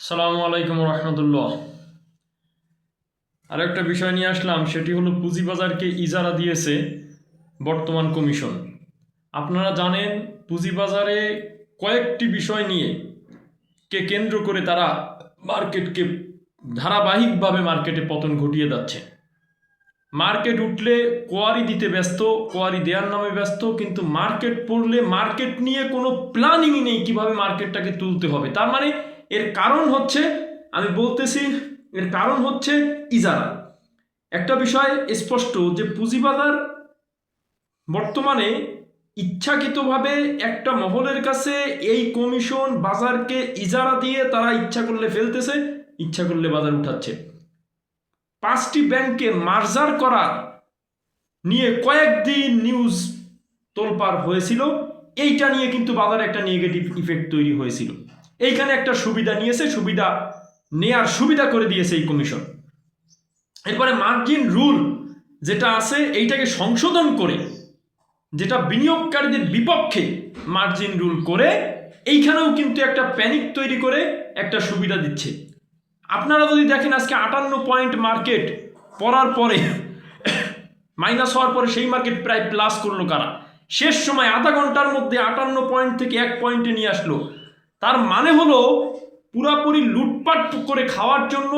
সালামু আলাইকুম রহমতুল্লাহ। আর একটা বিষয় নিয়ে আসলাম, সেটি হলো পুঁজিবাজারকে ইজারা দিয়েছে বর্তমান কমিশন। আপনারা জানেন, পুঁজিবাজারে কয়েকটি বিষয় নিয়ে কে কেন্দ্র করে তারা মার্কেটকে ধারাবাহিকভাবে মার্কেটে পতন ঘটিয়ে যাচ্ছে। মার্কেট উঠলে কোয়ারি দিতে ব্যস্ত, কোয়ারি দেওয়ার নামে ব্যস্ত, কিন্তু মার্কেট পড়লে মার্কেট নিয়ে কোনো প্ল্যানিংই নেই কীভাবে মার্কেটটাকে তুলতে হবে। তার মানে এর কারণ হচ্ছে, আমি বলতেছি, এর কারণ হচ্ছে ইজারা। একটা বিষয় স্পষ্ট যে পুঁজিবাজার বর্তমানে ইচ্ছাকৃতভাবে একটা মহলের কাছে এই কমিশন বাজারকে ইজারা দিয়ে তারা ইচ্ছা করলে ফেলতেছে, ইচ্ছা করলে বাজার উঠাচ্ছে। পাঁচটি ব্যাংকে মার্জার করার নিয়ে কয়েকদিন নিউজ তোলপার হয়েছিল, এইটা নিয়ে কিন্তু বাজারে একটা নেগেটিভ ইফেক্ট তৈরি হয়েছিল। এইখানে একটা সুবিধা নিয়েছে, সুবিধা নেয়ার সুবিধা করে দিয়েছে এই কমিশন। এরপরে মার্জিন রুল যেটা আছে, এইটাকে সংশোধন করে, যেটা বিনিয়োগকারীদের বিপক্ষে মার্জিন রুল করে, এইখানেও কিন্তু একটা প্যানিক তৈরি করে একটা সুবিধা দিচ্ছে। আপনারা যদি দেখেন আজকে আটান্ন পয়েন্ট মার্কেট পড়ার পরে, মাইনাস হওয়ার পরে সেই মার্কেট প্রায় প্লাস করল কারা? শেষ সময় আধা ঘণ্টার মধ্যে আটান্ন পয়েন্ট থেকে এক পয়েন্টে নিয়ে আসলো। তার মানে হলো পুরাপুরি লুটপাট করে খাওয়ার জন্য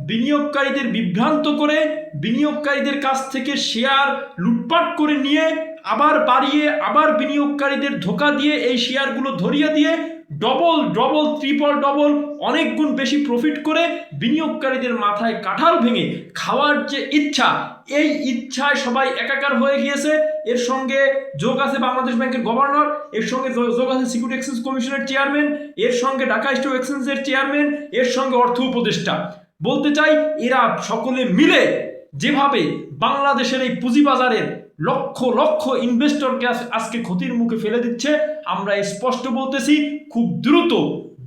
বিনিয়োগকারীদের বিভ্রান্ত করে বিনিয়োগকারীদের কাছ থেকে শেয়ার লুটপাট করে নিয়ে আবার বাড়িয়ে, আবার বিনিয়োগকারীদের ধোকা দিয়ে এই শেয়ারগুলো ধরিয়ে দিয়ে ডবল ডবল ট্রিপল ডবল অনেক গুণ বেশি প্রফিট করে বিনিয়োগকারীদের মাথায় কাঁঠাল ভেঙে খাওয়ার যে ইচ্ছা, এই ইচ্ছায় সবাই একাকার হয়ে গিয়েছে। এর সঙ্গে যোগ আছে বাংলাদেশ ব্যাংকের গভর্নর, এর সঙ্গে যোগ- আছে সিকিউরিটি এক্সচেঞ্জ কমিশনের চেয়ারম্যান এর সঙ্গে ঢাকা স্টক এক্সচেঞ্জের চেয়ারম্যান এর সঙ্গে অর্থ উপদেষ্টা। বলতে চাই, এরা সকলে মিলে যেভাবে বাংলাদেশের এই পুঁজিবাজারের লক্ষ লক্ষ ইনভেস্টরকে আজকে ক্ষতির মুখে ফেলে দিচ্ছে। আমরা স্পষ্ট বলতেছি, খুব দ্রুত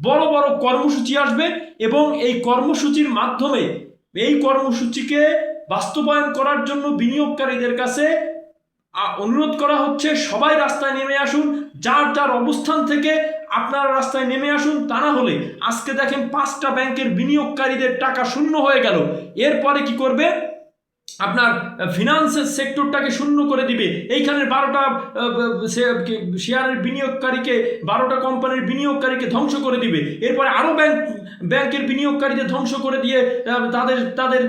বড় বড় কর্মসূচি আসবে এবং এই কর্মসূচির মাধ্যমে এই কর্মসূচিকে বাস্তবায়ন করার জন্য বিনিয়োগকারীদের কাছে অনুরোধ করা হচ্ছে, সবাই রাস্তায় নেমে আসুন। যার যার অবস্থান থেকে আপনারা রাস্তায় নেমে আসুন, তা না হলে আজকে দেখেন পাঁচটা ব্যাংকের বিনিয়োগকারীদের টাকা শূন্য হয়ে গেল। এরপরে কি করবে? আপনার ফিনান্সের সেক্টরটাকে শূন্য করে দিবে। এইখানের বারোটা শেয়ারের বিনিয়োগকারীকে, বারোটা কোম্পানির বিনিয়োগকারীকে ধ্বংস করে দিবে। এরপরে আরও ব্যাংক ব্যাংকের বিনিয়োগকারীদের ধ্বংস করে দিয়ে তাদের তাদের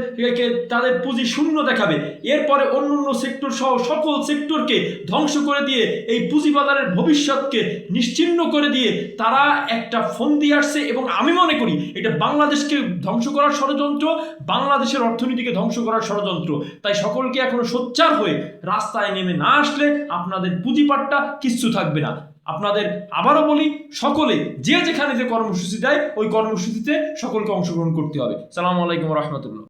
তাদের পুঁজি শূন্য দেখাবে। এরপরে অন্য অন্য সেক্টর সহ সকল সেক্টরকে ধ্বংস করে দিয়ে, এই পুঁজিবাজারের ভবিষ্যৎকে নিশ্চিহ্ন করে দিয়ে, তারা একটা ফোন দিয়ে আসছে এবং আমি মনে করি এটা বাংলাদেশকে ধ্বংস করার ষড়যন্ত্র, বাংলাদেশের অর্থনীতিকে ধ্বংস করার ষড়যন্ত্র। তাই সকলকে এখনও সোচ্চার হয়ে রাস্তায় নেমে না আসলে আপনাদের পুঁজিপাটটা কিচ্ছু থাকবে না। আপনাদের আবারও বলি, সকলে যে যেখানে যে কর্মসূচি দেয়, ওই কর্মসূচিতে সকলকে অংশগ্রহণ করতে হবে। সালামু আলাইকুম রহমতুল্লাহ।